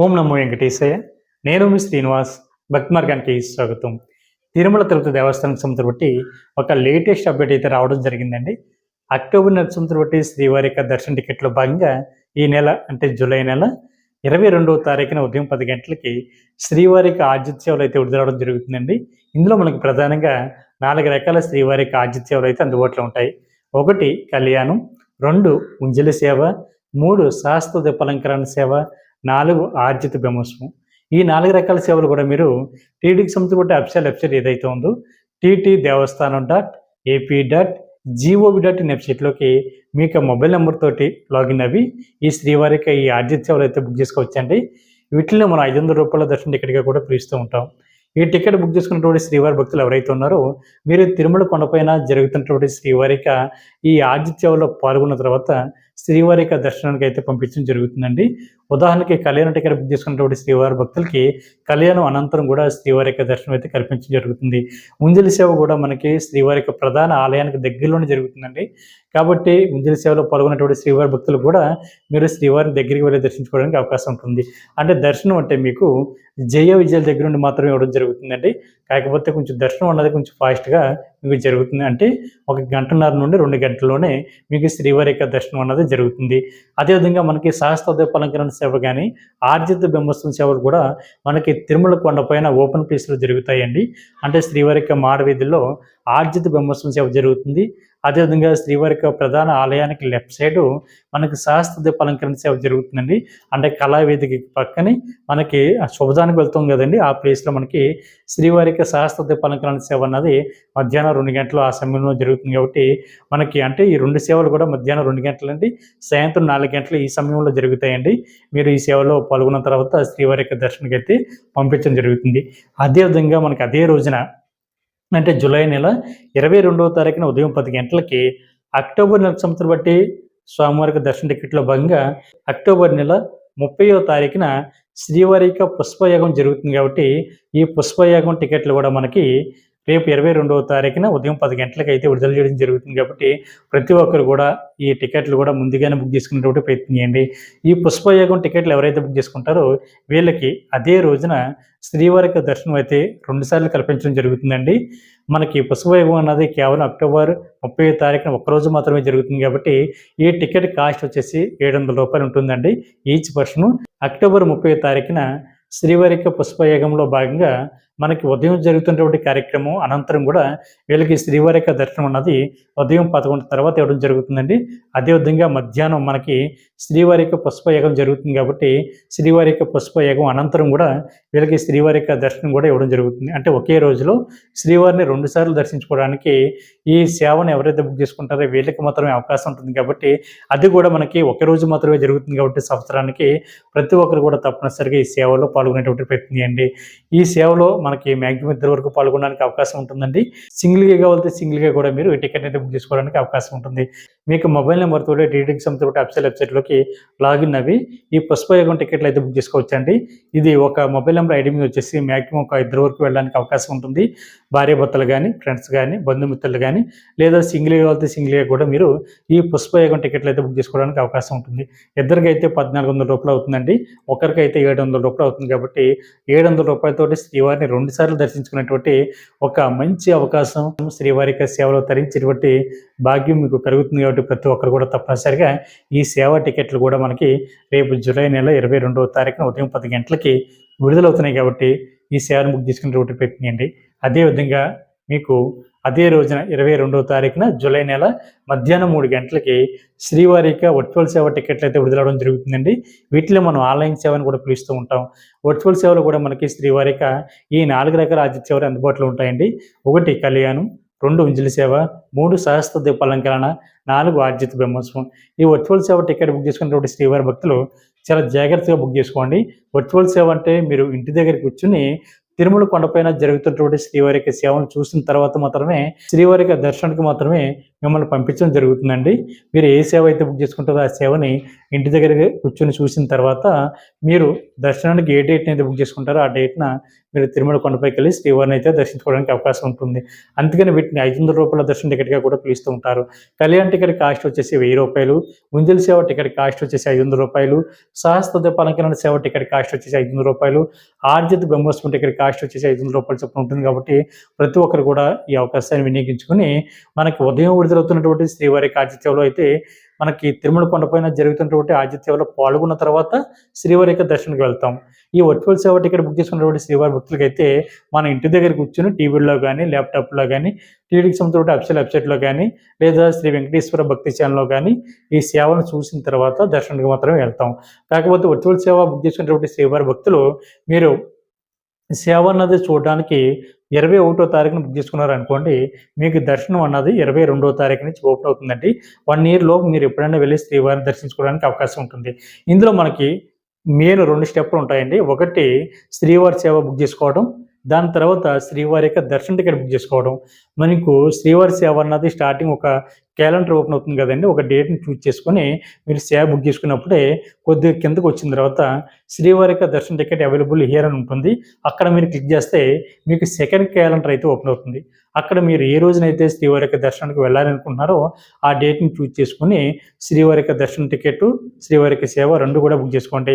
ఓం నమో వెంకటేశయ్య. నేను మీ శ్రీనివాస్. భక్తి మార్గానికి స్వాగతం. తిరుమల తిరుపతి దేవస్థానం సంస్థ బట్టి ఒక లేటెస్ట్ అప్డేట్ అయితే రావడం జరిగిందండి. అక్టోబర్ నెల సంస్థ బట్టి శ్రీవారి యొక్క దర్శన టికెట్లో భాగంగా ఈ నెల అంటే జూలై నెల ఇరవై రెండవ తారీఖున ఉదయం పది గంటలకి శ్రీవారికి ఆతిథ్య సేవలు అయితే విడుదలవడం జరుగుతుందండి. ఇందులో మనకి ప్రధానంగా నాలుగు రకాల శ్రీవారికి ఆతిథ్య సేవలు అయితే అందుబాటులో ఉంటాయి. ఒకటి కళ్యాణం. రెండు ఉంజలి సేవ. మూడు శాస్త్ర దీపాలంకరణ సేవ. నాలుగు ఆర్జిత బ్రహ్మోత్సవం. ఈ నాలుగు రకాల సేవలు కూడా మీరు టీడీకి సంబంధించిన అఫిషియల్ వెబ్సైట్ ఏదైతే ఉందో TT Devasthanam dot AP dot G O V dot in వెబ్సైట్లోకి మీకు మొబైల్ నెంబర్ తోటి లాగిన్ అవి ఈ శ్రీవారికి ఈ ఆర్జిత సేవలు అయితే బుక్ చేసుకోవచ్చండి. వీటిలో మనం ఐదు వందల రూపాయల దర్శనం టికెట్గా కూడా పిలుస్తూ ఉంటాం. ఈ టికెట్ బుక్ చేసుకున్నటువంటి శ్రీవారి భక్తులు ఎవరైతే ఉన్నారో మీరు తిరుమల కొండపైన జరుగుతున్నటువంటి శ్రీవారిక ఈ ఆతిథ్యంలో పాల్గొన్న తర్వాత శ్రీవారి యొక్క దర్శనానికి అయితే పంపించడం జరుగుతుందండి. ఉదాహరణకి కళ్యాణ టికెట్ బుక్ చేసుకున్నటువంటి శ్రీవారి భక్తులకి కళ్యాణం అనంతరం కూడా శ్రీవారి యొక్క దర్శనం అయితే కల్పించడం జరుగుతుంది. ముంజలి సేవ కూడా మనకి శ్రీవారి యొక్క ప్రధాన ఆలయానికి దగ్గరలోనే జరుగుతుందండి. కాబట్టి ముంజలి సేవలో పాల్గొన్నటువంటి శ్రీవారి భక్తులు కూడా మీరు శ్రీవారిని దగ్గరికి వెళ్ళి దర్శించుకోవడానికి అవకాశం ఉంటుంది. అంటే దర్శనం అంటే మీకు జయ విజయాల దగ్గర నుండి మాత్రమే ఇవ్వడం జరుగుతుందండి. కాకపోతే కొంచెం దర్శనం అన్నది కొంచెం ఫాస్ట్గా మీకు జరుగుతుంది. అంటే ఒక గంటన్నర నుండి రెండు గంటల్లోనే మీకు శ్రీవారి యొక్క దర్శనం అన్నది జరుగుతుంది. అదేవిధంగా మనకి సహస్రోదయ అలంకరణ సేవ కానీ ఆర్జిత బింబస్వం సేవలు కూడా మనకి తిరుమల కొండపైన ఓపెన్ ప్లేస్లో జరుగుతాయండి. అంటే శ్రీవారి యొక్క మాడవీధిలో ఆర్జిత బింబస్వం సేవ జరుగుతుంది. అదేవిధంగా శ్రీవారి యొక్క ప్రధాన ఆలయానికి లెఫ్ట్ సైడ్ మనకి సహస్ర అలంకరణ సేవ జరుగుతుందండి. అంటే కళావేదిక పక్కనే మనకి శుభదానికి వెళ్తాం కదండి. ఆ ప్లేస్లో మనకి శ్రీవారి యొక్క సహస్ర అలంకరణ సేవ అన్నది మధ్యాహ్నం రెండు గంటలు ఆ సమయంలో జరుగుతుంది కాబట్టి మనకి అంటే ఈ రెండు సేవలు కూడా మధ్యాహ్నం రెండు గంటలండి. సాయంత్రం నాలుగు గంటలు ఈ సమయంలో జరుగుతాయండి. మీరు ఈ సేవలో పాల్గొన్న తర్వాత శ్రీవారి యొక్క దర్శనకి అయితే పంపించడం జరుగుతుంది. అదేవిధంగా మనకి అదే రోజున అంటే జూలై నెల ఇరవై రెండవ తారీఖున ఉదయం పది గంటలకి అక్టోబర్ నెల సంవత్సరం బట్టి స్వామివారికి దర్శన టికెట్లో భాగంగా అక్టోబర్ నెల ముప్పైవ తారీఖున శ్రీవారిక పుష్పయాగం జరుగుతుంది కాబట్టి ఈ పుష్పయాగం టికెట్లు కూడా మనకి రేపు ఇరవై రెండవ తారీఖున ఉదయం పది గంటలకు అయితే విడుదల చేయడం జరుగుతుంది కాబట్టి ప్రతి ఒక్కరు కూడా ఈ టికెట్లు కూడా ముందుగానే బుక్ చేసుకునేటువంటి ప్రయత్నం చేయండి. ఈ పుష్పయోగం టికెట్లు ఎవరైతే బుక్ చేసుకుంటారో వీళ్ళకి అదే రోజున శ్రీవారికి దర్శనం అయితే రెండుసార్లు కల్పించడం జరుగుతుందండి. మనకి పుష్పయోగం అన్నది కేవలం అక్టోబర్ ముప్పై తారీఖున ఒక్కరోజు మాత్రమే జరుగుతుంది కాబట్టి ఈ టికెట్ కాస్ట్ వచ్చేసి ఏడు వందల రూపాయలు ఉంటుందండి. ఈచ్ పర్సన్ అక్టోబర్ ముప్పై తారీఖున శ్రీవారిక పుష్పయోగంలో భాగంగా మనకి ఉదయం జరుగుతున్నటువంటి కార్యక్రమం అనంతరం కూడా వీళ్ళకి శ్రీవారి యొక్క దర్శనం అన్నది ఉదయం పదకొండు తర్వాత ఇవ్వడం జరుగుతుందండి. అదేవిధంగా మధ్యాహ్నం మనకి శ్రీవారి యొక్క పుష్పయాగం జరుగుతుంది కాబట్టి శ్రీవారి యొక్క పుష్పయాగం అనంతరం కూడా వీళ్ళకి శ్రీవారి యొక్క దర్శనం కూడా ఇవ్వడం జరుగుతుంది. అంటే ఒకే రోజులో శ్రీవారిని రెండుసార్లు దర్శించుకోవడానికి ఈ సేవను ఎవరైతే బుక్ చేసుకుంటారో వీళ్ళకి మాత్రమే అవకాశం ఉంటుంది కాబట్టి అది కూడా మనకి ఒకే రోజు మాత్రమే జరుగుతుంది కాబట్టి సంవత్సరానికి ప్రతి ఒక్కరు కూడా తప్పనిసరిగా ఈ సేవలో పాల్గొనేటువంటి ప్రయత్నం చేయండి. ఈ సేవలో మనకి మ్యాక్సిమం ఇద్దరు వరకు పాల్గొనడానికి అవకాశం ఉంటుందండి. సింగిల్గా కావాలంటే సింగిల్గా కూడా మీరు టికెట్ అయితే బుక్ చేసుకోవడానికి అవకాశం ఉంటుంది. మీకు మొబైల్ నెంబర్ తోటి టీటీకి సంబంధించిన అఫిషియల్ వెబ్సైట్లోకి లాగిన్ అవి. ఈ పుష్పయోగం టికెట్లు అయితే బుక్ చేసుకోవచ్చండి. ఇది ఒక మొబైల్ నెంబర్ ఐడి మీద వచ్చేసి మ్యాక్సిమం ఒక ఇద్దరు వరకు వెళ్ళడానికి అవకాశం ఉంటుంది. భార్య భర్తలు కానీ ఫ్రెండ్స్ కానీ బంధుమిత్రులు కానీ లేదా సింగిల్గా కావాలంటే సింగిల్గా కూడా మీరు ఈ పుష్పయోగం టికెట్లు అయితే బుక్ చేసుకోవడానికి అవకాశం ఉంటుంది. ఇద్దరికి అయితే పద్నాలుగు వందల రూపాయలు అవుతుందండి. ఒకరికి అయితే ఏడు వందల రూపాయలు అవుతుంది కాబట్టి ఏడు వందల రూపాయలతోటి శ్రీవారిని రెండుసార్లు దర్శించుకునేటువంటి ఒక మంచి అవకాశం. శ్రీవారిక సేవలో తరించేటువంటి భాగ్యం మీకు కలుగుతుంది కాబట్టి ప్రతి ఒక్కరు కూడా తప్పనిసరిగా ఈ సేవా టికెట్లు కూడా మనకి రేపు జూలై నెల ఇరవై రెండవ తారీఖున ఉదయం పది గంటలకి విడుదలవుతున్నాయి కాబట్టి ఈ సేవను బుక్ చేసుకునేటువంటి పెట్టినండి అదేవిధంగా మీకు అదే రోజున ఇరవై రెండవ తారీఖున జూలై నెల మధ్యాహ్నం మూడు గంటలకి శ్రీవారిక వర్చువల్ సేవ టికెట్లు అయితే విడుదలవడం జరుగుతుందండి. వీటిలో మనం ఆన్లైన్ సేవను కూడా పిలుస్తూ ఉంటాం. వర్చువల్ సేవలు కూడా మనకి శ్రీవారిక ఈ నాలుగు రకాల ఆతిథ్య సేవలు అందుబాటులో ఉంటాయండి. ఒకటి కళ్యాణం రెండు ఉంజలి సేవ మూడు సహస్ర దీపాలంకరణ నాలుగు ఆర్జిత బ్రహ్మోత్సవం. ఈ వర్చువల్ సేవ టికెట్ బుక్ చేసుకున్నటువంటి శ్రీవారి భక్తులు చాలా జాగ్రత్తగా బుక్ చేసుకోండి. వర్చువల్ సేవ అంటే మీరు ఇంటి దగ్గర కూర్చుని తిరుమల కొండపైన జరుగుతున్నటువంటి శ్రీవారికి సేవను చూసిన తర్వాత మాత్రమే శ్రీవారికి దర్శనానికి మాత్రమే మిమ్మల్ని పంపించడం జరుగుతుందండి. మీరు ఏ సేవ అయితే బుక్ చేసుకుంటారో ఆ సేవని ఇంటి దగ్గర కూర్చొని చూసిన తర్వాత మీరు దర్శనానికి ఏ డేట్ని అయితే బుక్ చేసుకుంటారో ఆ డేట్న మీరు తిరుమల కొండపైకి వెళ్ళి శ్రీవారిని అయితే దర్శించుకోవడానికి అవకాశం ఉంటుంది. అందుకని వీటిని ఐదు వందల రూపాయల దర్శన టికెట్గా కూడా పిలుస్తూ ఉంటారు. కళ్యాణ్ టికెట్ కాస్ట్ వచ్చేసి వెయ్యి రూపాయలు గుంజల్ సేవ టికెట్ కాస్ట్ వచ్చేసి ఐదు వందల రూపాయలు సహస్త పలంకరణ సేవ టికెట్ కాస్ట్ వచ్చేసి ఐదు వందల రూపాయలు ఆర్జిత్ బ్రహ్మోత్సవం టికెట్ కాస్ట్ వచ్చేసి ఐదు వందల రూపాయలు చొప్పున ఉంటుంది కాబట్టి ప్రతి ఒక్కరు కూడా ఈ అవకాశాన్ని వినియోగించుకుని మనకు ఉదయం విడుదలవుతున్నటువంటి శ్రీవారి కాచిత్యంలో అయితే మనకి తిరుమల కొండపైన జరుగుతున్నటువంటి ఆతిథ్యంలో పాల్గొన్న తర్వాత శ్రీవారి యొక్క దర్శనకు వెళ్తాం. ఈ వర్చువల్ సేవ టికెట్ బుక్ చేసుకున్నటువంటి శ్రీవారి భక్తులకి అయితే మన ఇంటి దగ్గర కూర్చొని టీవీలో కానీ ల్యాప్టాప్లో కానీ టీవీకి సంబంధించిన అఫిషియల్ వెబ్సైట్లో కానీ లేదా శ్రీ వెంకటేశ్వర భక్తి ఛానల్లో కానీ ఈ సేవను చూసిన తర్వాత దర్శనానికి మాత్రమే వెళ్తాం. కాకపోతే వర్చువల్ సేవ బుక్ చేసుకున్నటువంటి శ్రీవారి భక్తులు మీరు సేవ అన్నది చూడడానికి ఇరవై ఒకటో తారీఖున బుక్ చేసుకున్నారు అనుకోండి మీకు దర్శనం అన్నది ఇరవై రెండో తారీఖు నుంచి ఓపెన్ అవుతుందండి. వన్ ఇయర్ లోపు మీరు ఎప్పుడైనా వెళ్ళి శ్రీవారిని దర్శించుకోవడానికి అవకాశం ఉంటుంది. ఇందులో మనకి మెయిన్ రెండు స్టెప్లు ఉంటాయండి. ఒకటి శ్రీవారి సేవ బుక్ చేసుకోవడం దాని తర్వాత శ్రీవారి యొక్క దర్శన టికెట్ బుక్ చేసుకోవడం. మనకు శ్రీవారి సేవ అన్నది స్టార్టింగ్ ఒక క్యాలెండర్ ఓపెన్ అవుతుంది కదండి. ఒక డేట్ని చూస్ చేసుకొని మీరు సేవ బుక్ చేసుకున్నప్పుడే కొద్దిగా కిందకు వచ్చిన తర్వాత శ్రీవారి యొక్క దర్శన టికెట్ అవైలబుల్ హియర్ అని ఉంటుంది. అక్కడ మీరు క్లిక్ చేస్తే మీకు సెకండ్ క్యాలెండర్ అయితే ఓపెన్ అవుతుంది. అక్కడ మీరు ఏ రోజునైతే శ్రీవారి యొక్క దర్శనానికి వెళ్ళాలనుకుంటున్నారో ఆ డేట్ని చూస్ చేసుకుని శ్రీవారి యొక్క దర్శన టికెట్ శ్రీవారి యొక్క సేవ రెండు కూడా బుక్ చేసుకోండి.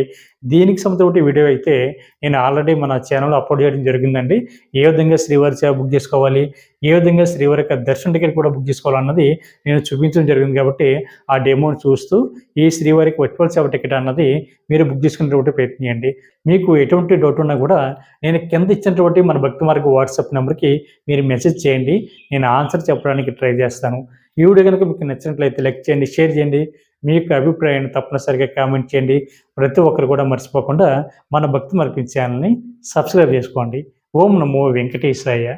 దీనికి సంబంధించిన వీడియో అయితే నేను ఆల్రెడీ మన ఛానల్లో అప్లోడ్ చేయడం జరిగిందండి. ఏ విధంగా శ్రీవారి సేవ బుక్ చేసుకోవాలి ఏ విధంగా శ్రీవారి యొక్క దర్శన టికెట్ కూడా బుక్ చేసుకోవాలన్నది నేను చూపించడం జరిగింది కాబట్టి ఆ డెమోని చూస్తూ ఈ శ్రీవారికి వర్చువల్ సేవ టికెట్ అన్నది మీరు బుక్ చేసుకునేటువంటి ప్రయత్నం చేయండి. మీకు ఎటువంటి డౌట్ ఉన్నా కూడా నేను కింద ఇచ్చినటువంటి మన భక్తి మార్గ వాట్సాప్ నెంబర్కి మీరు మెసేజ్ చేయండి. నేను ఆన్సర్ చెప్పడానికి ట్రై చేస్తాను. ఈ వీడియో కనుక మీకు నచ్చినట్లయితే లైక్ చేయండి షేర్ చేయండి. మీ యొక్క అభిప్రాయాన్ని తప్పనిసరిగా కామెంట్ చేయండి. ప్రతి ఒక్కరు కూడా మర్చిపోకుండా మన భక్తి మార్గం ఛానల్ని సబ్స్క్రైబ్ చేసుకోండి. ఓం నమో వెంకటేశ్వరయ్య